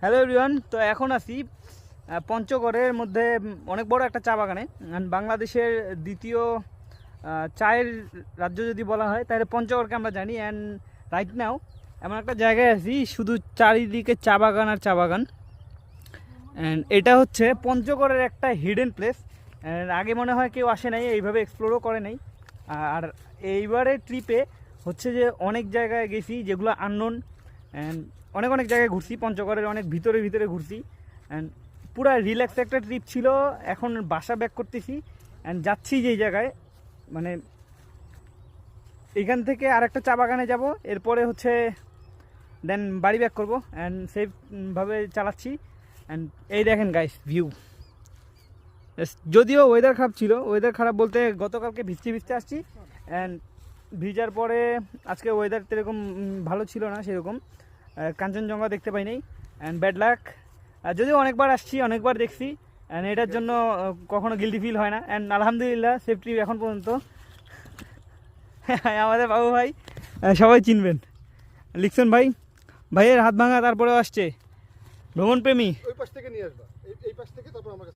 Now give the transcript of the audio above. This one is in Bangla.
হ্যালো এভরিওয়ান তো এখন আহ, পঞ্চগড়ের মধ্যে অনেক বড় একটা চা বাগানে। বাংলাদেশের দ্বিতীয় চায়ের রাজ্য যদি বলা হয় তাহলে পঞ্চগড়কে আমরা জানি। অ্যান্ড রাইট নাও এমন একটা জায়গায় আছি শুধু চারিদিকে চা বাগান আর চা বাগান। অ্যান্ড এটা হচ্ছে পঞ্চগড়ের একটা হিডেন প্লেস আগে মনে হয় কেউ আসে নাই এইভাবে এক্সপ্লোরও করে নাই। আর এইবারের ট্রিপে হচ্ছে যে অনেক জায়গায় গেছি যেগুলো আননোন অ্যান্ড অনেক অনেক জায়গায় ঘুরছি, পঞ্চগড়ের অনেক ভিতরে ভিতরে ঘুরছি। অ্যান্ড পুরো রিল্যাক্স একটা ট্রিপ ছিল, এখন বাসা ব্যাক করতেছি। অ্যান্ড যাচ্ছি যেই জায়গায় মানে এখান থেকে আর একটা চা বাগানে যাব, এরপরে হচ্ছে দেন বাড়ি ব্যাক করব। অ্যান্ড সেফভাবে চালাচ্ছি। অ্যান্ড এই দেখেন গাইস ভিউ যদিও ওয়েদার খারাপ ছিল ওয়েদার খারাপ বলতে গতকালকে ভিজতে ভিজতে আসছি। অ্যান্ড ভিজার পরে আজকে ওয়েদার এরকম ভালো ছিল না সেরকম। কাঞ্চনজঙ্ঘা দেখতে পাই নাই অ্যান্ড ব্যাড লাক যদিও অনেকবার আসছি, অনেকবার দেখছি অ্যান্ড এটার জন্য কখনো গিল্টি ফিল হয় না। অ্যান্ড আলহামদুলিল্লাহ সেফটি এখন পর্যন্ত। আমাদের বাবু ভাই সবাই চিনবেন। লিখছেন ভাই, ভাইয়ের হাত ভাঙা তারপরেও আসছে। ভ্রমণপ্রেমী। পাশ থেকে নিয়ে আসবা। এই পাশ থেকে তারপর আমার